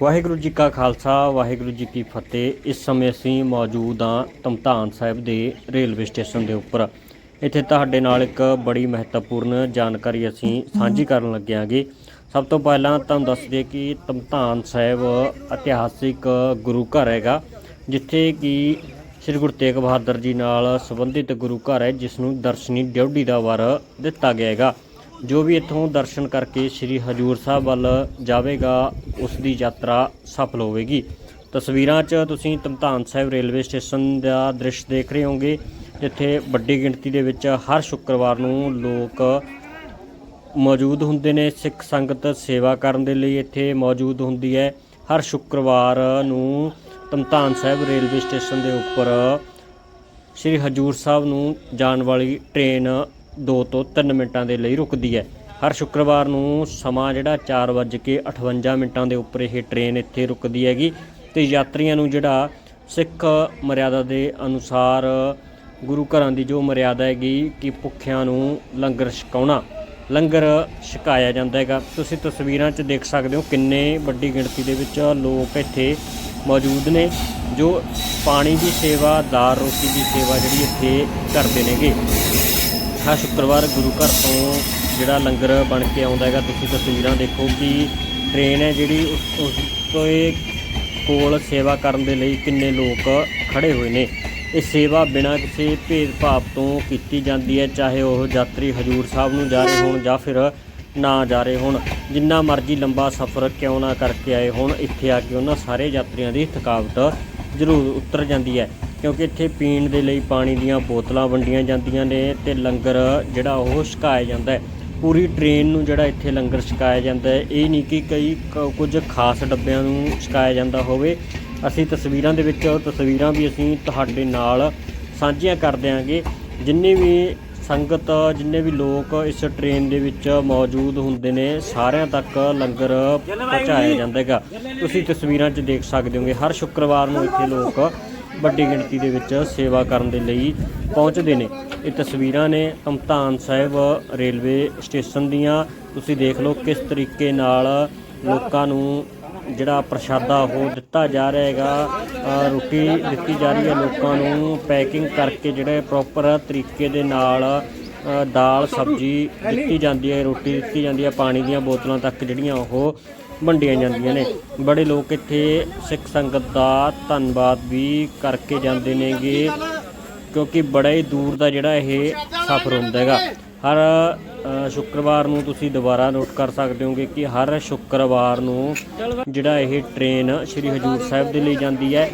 ਵਾਹਿਗੁਰੂ ਜੀ ਕਾ ਖਾਲਸਾ, ਵਾਹਿਗੁਰੂ ਜੀ ਕੀ ਫਤਿਹ। ਇਸ ਸਮੇਂ ਅਸੀਂ ਮੌਜੂਦ ਹਾਂ ਤਮਤਾਨ ਸਾਹਿਬ ਦੇ ਰੇਲਵੇ ਸਟੇਸ਼ਨ ਦੇ ਉੱਪਰ। ਇੱਥੇ ਤੁਹਾਡੇ ਨਾਲ ਇੱਕ ਬੜੀ ਮਹੱਤਵਪੂਰਨ ਜਾਣਕਾਰੀ ਅਸੀਂ ਸਾਂਝੀ ਕਰਨ ਲੱਗੇ ਹਾਂਗੇ ਸਭ ਤੋਂ ਪਹਿਲਾਂ ਤੁਹਾਨੂੰ ਦੱਸ ਦਈਏ ਕਿ ਤਮਤਾਨ ਸਾਹਿਬ ਇਤਿਹਾਸਿਕ ਗੁਰੂ ਘਰ ਹੈਗਾ, ਜਿੱਥੇ ਕਿ ਸ੍ਰੀ ਗੁਰੂ ਤੇਗ ਬਹਾਦਰ ਜੀ ਨਾਲ ਸੰਬੰਧਿਤ ਗੁਰੂ ਘਰ ਹੈ, ਜਿਸ ਨੂੰ ਦਰਸ਼ਨੀ ਡਿਊਟੀ ਦਾ ਵਰ ਦਿੱਤਾ ਗਿਆ ਹੈਗਾ। ਜੋ ਵੀ ਇੱਥੋਂ ਦਰਸ਼ਨ ਕਰਕੇ ਸ੍ਰੀ ਹਜੂਰ ਸਾਹਿਬ ਵੱਲ ਜਾਵੇਗਾ, ਉਸ ਦੀ ਯਾਤਰਾ ਸਫਲ ਹੋਵੇਗੀ। ਤਸਵੀਰਾਂ 'ਚ ਤੁਸੀਂ ਤਮਤਾਨ ਸਾਹਿਬ ਰੇਲਵੇ ਸਟੇਸ਼ਨ ਦਾ ਦ੍ਰਿਸ਼ ਦੇਖ ਰਹੇ ਹੋਗੇ ਜਿੱਥੇ ਵੱਡੀ ਗਿਣਤੀ ਦੇ ਵਿੱਚ ਹਰ ਸ਼ੁੱਕਰਵਾਰ ਨੂੰ ਲੋਕ ਮੌਜੂਦ ਹੁੰਦੇ ਨੇ। ਸਿੱਖ ਸੰਗਤ ਸੇਵਾ ਕਰਨ ਦੇ ਲਈ ਇੱਥੇ ਮੌਜੂਦ ਹੁੰਦੀ ਹੈ। ਹਰ ਸ਼ੁੱਕਰਵਾਰ ਨੂੰ ਤਮਤਾਨ ਸਾਹਿਬ ਰੇਲਵੇ ਸਟੇਸ਼ਨ ਦੇ ਉੱਪਰ ਸ੍ਰੀ ਹਜੂਰ ਸਾਹਿਬ ਨੂੰ ਜਾਣ ਵਾਲੀ ਟ੍ਰੇਨ 2 ਤੋਂ 3 ਮਿੰਟਾਂ ਦੇ ਲਈ ਰੁਕਦੀ ਹੈ। ਹਰ ਸ਼ੁੱਕਰਵਾਰ ਨੂੰ ਸਮਾਂ ਜਿਹੜਾ 4:58 ਮਿੰਟਾਂ ਦੇ ਉੱਪਰ ਇਹ ਟ੍ਰੇਨ ਇੱਥੇ ਰੁਕਦੀ ਹੈਗੀ ਤੇ ਯਾਤਰੀਆਂ ਨੂੰ ਜਿਹੜਾ ਸਿੱਖ ਮਰਿਆਦਾ ਦੇ ਅਨੁਸਾਰ ਗੁਰੂ ਘਰਾਂ ਦੀ ਜੋ ਮਰਿਆਦਾ ਹੈਗੀ ਕਿ ਭੁੱਖਿਆਂ ਨੂੰ ਲੰਗਰ ਛਕਾਉਣਾ, ਲੰਗਰ ਛਕਾਇਆ ਜਾਂਦਾ ਹੈਗਾ। ਤੁਸੀਂ ਤਸਵੀਰਾਂ 'ਚ ਦੇਖ ਸਕਦੇ ਹੋ ਕਿੰਨੇ ਵੱਡੀ ਗਿਣਤੀ ਦੇ ਵਿੱਚ ਲੋਕ ਇੱਥੇ ਮੌਜੂਦ ਨੇ ਜੋ ਪਾਣੀ ਦੀ ਸੇਵਾ, ਦਾਲ ਰੋਟੀ ਦੀ ਸੇਵਾ ਜਿਹੜੀ ਇੱਥੇ ਕਰਦੇ ਨੇਗੇ। ਹਰ ਸ਼ੁੱਕਰਵਾਰ ਗੁਰੂ ਘਰ ਤੋਂ ਜਿਹੜਾ ਲੰਗਰ ਬਣ ਕੇ ਆਉਂਦਾ ਹੈਗਾ, ਤੁਸੀਂ ਤਸਵੀਰਾਂ ਦੇਖੋ ਕਿ ਟ੍ਰੇਨ ਹੈ ਜਿਹੜੀ ਉਸ ਉਸ ਤੋਂ ਕੋਲ ਸੇਵਾ ਕਰਨ ਦੇ ਲਈ ਕਿੰਨੇ ਲੋਕ ਖੜੇ ਹੋਏ ਨੇ। ਇਹ ਸੇਵਾ ਬਿਨਾਂ ਕਿਸੇ ਭੇਦਭਾਵ ਤੋਂ ਕੀਤੀ ਜਾਂਦੀ ਹੈ, ਚਾਹੇ ਉਹ ਯਾਤਰੀ ਹਜੂਰ ਸਾਹਿਬ ਨੂੰ ਜਾ ਰਹੇ ਹੋਣ ਜਾਂ ਫਿਰ ਨਾ ਜਾ ਰਹੇ ਹੋਣ। ਜਿੰਨਾ ਮਰਜ਼ੀ ਲੰਬਾ ਸਫ਼ਰ ਕਿਉਂ ਨਾ ਕਰਕੇ ਆਏ ਹੋਣ, ਇੱਥੇ ਆ ਕੇ ਉਹਨਾਂ ਸਾਰੇ ਯਾਤਰੀਆਂ ਦੀ ਥਕਾਵਟ ਜ਼ਰੂਰ ਉਤਰ ਜਾਂਦੀ ਹੈ। ਕਿਉਂਕਿ ਇੱਥੇ ਪੀਣ ਦੇ ਲਈ ਪਾਣੀ ਦੀਆਂ ਬੋਤਲਾਂ ਵੰਡੀਆਂ ਜਾਂਦੀਆਂ ਨੇ ਤੇ ਲੰਗਰ ਜਿਹੜਾ ਉਹ ਛਕਾਇਆ ਜਾਂਦਾ ਹੈ। ਪੂਰੀ ਟ੍ਰੇਨ ਨੂੰ ਜਿਹੜਾ ਇੱਥੇ ਲੰਗਰ ਛਕਾਇਆ ਜਾਂਦਾ ਹੈ। ਇਹ ਨਹੀਂ ਕਿ ਕਈ ਕੁਝ ਖਾਸ ਡੱਬਿਆਂ ਨੂੰ ਛਕਾਇਆ ਜਾਂਦਾ ਹੋਵੇ। ਅਸੀਂ ਤਸਵੀਰਾਂ ਦੇ ਵਿੱਚ ਤਸਵੀਰਾਂ ਵੀ ਅਸੀਂ ਤੁਹਾਡੇ ਨਾਲ ਸਾਂਝੀਆਂ ਕਰ ਦਿਆਂਗੇ। ਜਿੰਨੇ ਵੀ ਸੰਗਤ ਜਿੰਨੇ ਵੀ ਲੋਕ ਇਸ ਟ੍ਰੇਨ ਦੇ ਵਿੱਚ ਮੌਜੂਦ ਹੁੰਦੇ ਨੇ ਸਾਰਿਆਂ ਤੱਕ ਲੰਗਰ ਪਹੁੰਚਾਇਆ ਜਾਂਦਾ ਹੈਗਾ। ਤੁਸੀਂ ਤਸਵੀਰਾਂ 'ਚ ਦੇਖ ਸਕਦੇ ਹੋਗੇ ਹਰ ਸ਼ੁੱਕਰਵਾਰ ਨੂੰ ਇੱਥੇ ਲੋਕ ਵੱਡੀ ਗਿਣਤੀ ਦੇ ਵਿੱਚ ਸੇਵਾ ਕਰਨ ਦੇ ਲਈ ਪਹੁੰਚਦੇ ਨੇ। ਇਹ ਤਸਵੀਰਾਂ ਨੇ ਤਮਤਾਨ ਸਾਹਿਬ ਰੇਲਵੇ ਸਟੇਸ਼ਨ ਦੀਆਂ। ਤੁਸੀਂ ਦੇਖ ਲਓ ਕਿਸ ਤਰੀਕੇ ਨਾਲ ਲੋਕਾਂ ਨੂੰ ਜਿਹੜਾ ਪ੍ਰਸ਼ਾਦਾ ਉਹ ਦਿੱਤਾ ਜਾ ਰਿਹਾ ਹੈਗਾ। ਰੋਟੀ ਦਿੱਤੀ ਜਾ ਰਹੀ ਹੈ ਲੋਕਾਂ ਨੂੰ। ਪੈਕਿੰਗ ਕਰਕੇ ਜਿਹੜੇ ਪ੍ਰੋਪਰ ਤਰੀਕੇ ਦੇ ਨਾਲ ਦਾਲ, ਸਬਜ਼ੀ ਦਿੱਤੀ ਜਾਂਦੀ ਹੈ, ਰੋਟੀ ਦਿੱਤੀ ਜਾਂਦੀ ਹੈ, ਪਾਣੀ ਦੀਆਂ ਬੋਤਲਾਂ ਤੱਕ ਜਿਹੜੀਆਂ ਉਹ ਵੰਡੀਆਂ ਜਾਂਦੀਆਂ ਨੇ। ਬੜੇ ਲੋਕ ਇੱਥੇ ਸਿੱਖ ਸੰਗਤ ਦਾ ਧੰਨਵਾਦ ਵੀ ਕਰਕੇ ਜਾਂਦੇ ਨੇਗੇ, ਕਿਉਂਕਿ ਬੜਾ ਹੀ ਦੂਰ ਦਾ ਜਿਹੜਾ ਇਹ ਸਫ਼ਰ ਹੁੰਦਾ ਹੈਗਾ। ਹਰ ਸ਼ੁੱਕਰਵਾਰ ਨੂੰ ਤੁਸੀਂ ਦੁਬਾਰਾ ਨੋਟ ਕਰ ਸਕਦੇ ਹੋਗੇ ਕਿ ਹਰ ਸ਼ੁੱਕਰਵਾਰ ਨੂੰ ਜਿਹੜਾ ਇਹ ਟ੍ਰੇਨ ਸ੍ਰੀ ਹਜੂਰ ਸਾਹਿਬ ਦੇ ਲਈ ਜਾਂਦੀ ਹੈ,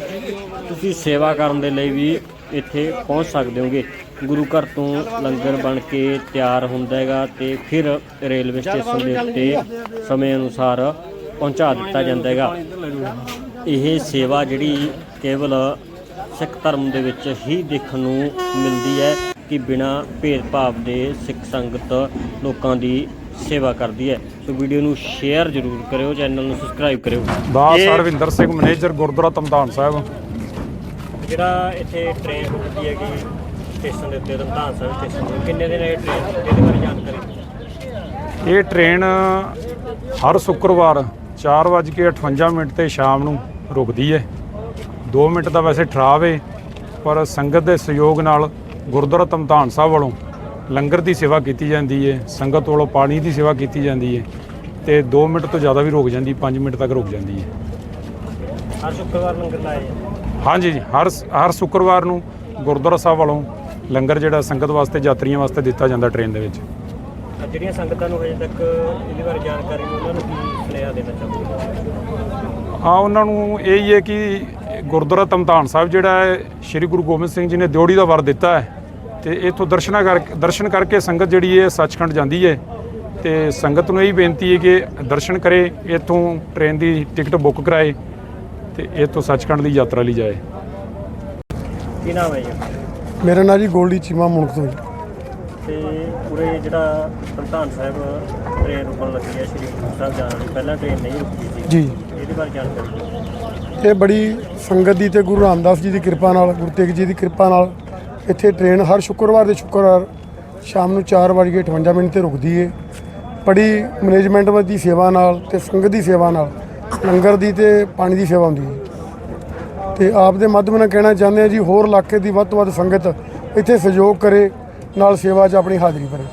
ਤੁਸੀਂ ਸੇਵਾ ਕਰਨ ਦੇ ਲਈ ਵੀ ਇੱਥੇ ਪਹੁੰਚ ਸਕਦੇ ਹੋਗੇ। ਗੁਰੂ ਘਰ ਤੋਂ ਲੰਗਰ ਬਣ ਕੇ ਤਿਆਰ ਹੁੰਦਾ ਹੈਗਾ ਤੇ ਫਿਰ ਰੇਲਵੇ ਸਟੇਸ਼ਨ ਦੇ ਉੱਤੇ ਸਮੇਂ ਅਨੁਸਾਰ ਪਹੁੰਚਾ ਦਿੱਤਾ ਜਾਂਦਾ ਹੈਗਾ। ਇਹ ਸੇਵਾ ਜਿਹੜੀ ਕੇਵਲ ਸਿੱਖ ਧਰਮ ਦੇ ਵਿੱਚ ਹੀ ਦੇਖਣ ਨੂੰ ਮਿਲਦੀ ਹੈ ਕਿ ਬਿਨਾ ਭੇਦਭਾਵ ਦੇ ਸਿੱਖ ਸੰਗਤ ਲੋਕਾਂ ਦੀ ਸੇਵਾ ਕਰਦੀ ਹੈ। ਸੋ ਵੀਡੀਓ ਨੂੰ ਸ਼ੇਅਰ ਜ਼ਰੂਰ ਕਰਿਓ ਚੈਨਲ ਨੂੰ ਸਬਸਕ੍ਰਾਈਬ ਕਰਿਓ। ਦਾਸ ਇਹ ਹਰਵਿੰਦਰ ਸਿੰਘ ਮੈਨੇਜਰ ਗੁਰਦੁਆਰਾ ਤਮਤਾਨ ਸਾਹਿਬ। ਜਿਹੜਾ ਇੱਥੇ ਟ੍ਰੇਨ ਰੁਕਦੀ ਹੈਗੀ ਸਟੇਸ਼ਨ ਦੇ ਉੱਤੇ ਰਮਧਾਨ ਸਾਹਿਬ ਸਟੇਸ਼ਨ ਤੇ ਕਿੰਨੇ ਦਿਨ ਇਹ ਟ੍ਰੇਨ ਇਹਦੇ ਬਾਰੇ ਜਾਣਕਾਰੀ ਇਹ ਟ੍ਰੇਨ ਹਰ ਸ਼ੁੱਕਰਵਾਰ 4:58 ਮਿੰਟ ਤੇ ਸ਼ਾਮ ਨੂੰ ਰੁਕਦੀ ਹੈ 2 ਮਿੰਟ ਦਾ ਵੈਸੇ ਠਹਿਰਾਵ ਹੈ ਪਰ ਸੰਗਤ ਦੇ ਸਹਿਯੋਗ ਨਾਲ ਗੁਰਦੁਆਰਾ ਤਮਤਾਨ ਸਾਹਿਬ ਵੱਲੋਂ ਲੰਗਰ ਦੀ ਸੇਵਾ ਕੀਤੀ ਜਾਂਦੀ ਹੈ ਸੰਗਤ ਵੱਲੋਂ ਪਾਣੀ ਦੀ ਸੇਵਾ ਕੀਤੀ ਜਾਂਦੀ ਹੈ ਤੇ 2 ਮਿੰਟ ਤੋਂ ਜ਼ਿਆਦਾ ਵੀ ਰੁਕ ਜਾਂਦੀ 5 ਮਿੰਟ ਤੱਕ ਰੁਕ ਜਾਂਦੀ ਹੈ ਹਰ ਸ਼ੁੱਕਰਵਾਰ ਲੰਗਰ ਲਾਇਆ ਜਾਂਦਾ। ਹਾਂਜੀ ਜੀ ਹਰ ਹਰ ਸ਼ੁੱਕਰਵਾਰ ਨੂੰ ਗੁਰਦੁਆਰਾ ਸਾਹਿਬ ਵੱਲੋਂ ਲੰਗਰ ਜਿਹੜਾ ਸੰਗਤ ਵਾਸਤੇ ਯਾਤਰੀਆਂ ਵਾਸਤੇ ਦਿੱਤਾ ਜਾਂਦਾ ਟ੍ਰੇਨ ਦੇ ਵਿੱਚ। ਜਿਹੜੀਆਂ ਸੰਗਤਾਂ ਨੂੰ ਹਜੇ ਤੱਕ ਇਹਦੇ ਬਾਰੇ ਜਾਣਕਾਰੀ ਨਹੀਂ ਉਹਨਾਂ ਨੂੰ ਕੀ ਸੁਨੇਹਾ ਦੇਣਾ ਚਾਹੁੰਦੇ ਹਾਂ? ਉਹਨਾਂ ਨੂੰ ਇਹ ਹੀ ਹੈ ਕਿ ਗੁਰਦੁਆਰਾ ਤਮਤਾਨ ਸਾਹਿਬ ਜਿਹੜਾ ਹੈ ਸ੍ਰੀ ਗੁਰੂ ਗੋਬਿੰਦ ਸਿੰਘ ਜੀ ਨੇ ਦਿਓੜੀ ਦਾ ਵਰ ਦਿੱਤਾ ਹੈ ਤੇ ਇਥੋਂ ਦਰਸ਼ਨਾ ਕਰਕੇ ਦਰਸ਼ਨ ਕਰਕੇ ਸੰਗਤ ਜਿਹੜੀ ਹੈ ਸੱਚਖੰਡ ਜਾਂਦੀ ਹੈ ਤੇ ਸੰਗਤ ਨੂੰ ਇਹ ਬੇਨਤੀ ਹੈ ਕਿ ਦਰਸ਼ਨ ਕਰੇ ਇਥੋਂ ਟ੍ਰੇਨ ਦੀ ਟਿਕਟ ਬੁੱਕ ਕਰਾਏ ਤੇ ਇਥੋਂ ਸੱਚਖੰਡ ਦੀ ਯਾਤਰਾ ਲਈ ਜਾਏ। ਕੀ ਨਾਮ ਹੈ ਜੀ? ਮੇਰਾ ਨਾਂ ਜੀ ਗੋਲਡੀ ਚੀਮਾ ਮੁਲਕ ਤੋਂ ਜੀ। ਤੇ ਪੂਰੇ ਜਿਹੜਾ ਸੰਤਾਨ ਸਾਹਿਬ ਟ੍ਰੇਨ ਰੁਕਣ ਲੱਗੀ ਹੈ ਸ਼੍ਰੀ ਗੁਰੂ ਸਾਹਿਬ ਜਾਣ ਲਈ। ਪਹਿਲਾਂ ਟ੍ਰੇਨ ਨਹੀਂ ਰੁਕਦੀ ਸੀ। ਜੀ। ਇਹਦੇ ਬਾਰੇ ਜਾਣਕਾਰੀ ਦਿਓ। ਇਹ ਬੜੀ ਸੰਗਤ ਦੀ ਤੇ ਗੁਰੂ ਰਾਮਦਾਸ ਜੀ ਦੀ ਕਿਰਪਾ ਨਾਲ ਗੁਰੂ ਤੇਗ ਜੀ ਦੀ ਕਿਰਪਾ ਨਾਲ ਇੱਥੇ ਟ੍ਰੇਨ ਹਰ ਸ਼ੁੱਕਰਵਾਰ ਦੇ ਸ਼ੁੱਕਰਵਾਰ ਸ਼ਾਮ ਨੂੰ 4:58 ਮਿੰਟ ਤੇ ਰੁਕਦੀ ਏ। ਬੜੀ ਮੈਨੇਜਮੈਂਟ ਦੀ ਸੇਵਾ ਨਾਲ ਤੇ ਸੰਗਤ ਦੀ ਸੇਵਾ ਨਾਲ ਲੰਗਰ ਦੀ ਤੇ ਪਾਣੀ ਦੀ ਸੇਵਾ ਹੁੰਦੀ ਹੈ ਤੇ ਆਪ ਦੇ ਮਾਧਿਅਮ ਨਾਲ ਕਹਿਣਾ ਚਾਹੁੰਦੇ ਆ ਜੀ ਹੋਰ ਇਲਾਕੇ ਦੀ ਵੱਧ ਤੋਂ ਵੱਧ ਸੰਗਤ ਇੱਥੇ ਸਹਿਯੋਗ ਕਰੇ। ਨਾਲ ਸੇਵਾ 'ਚ ਆਪਣੀ ਹਾਜ਼ਰੀ ਭਰੇ।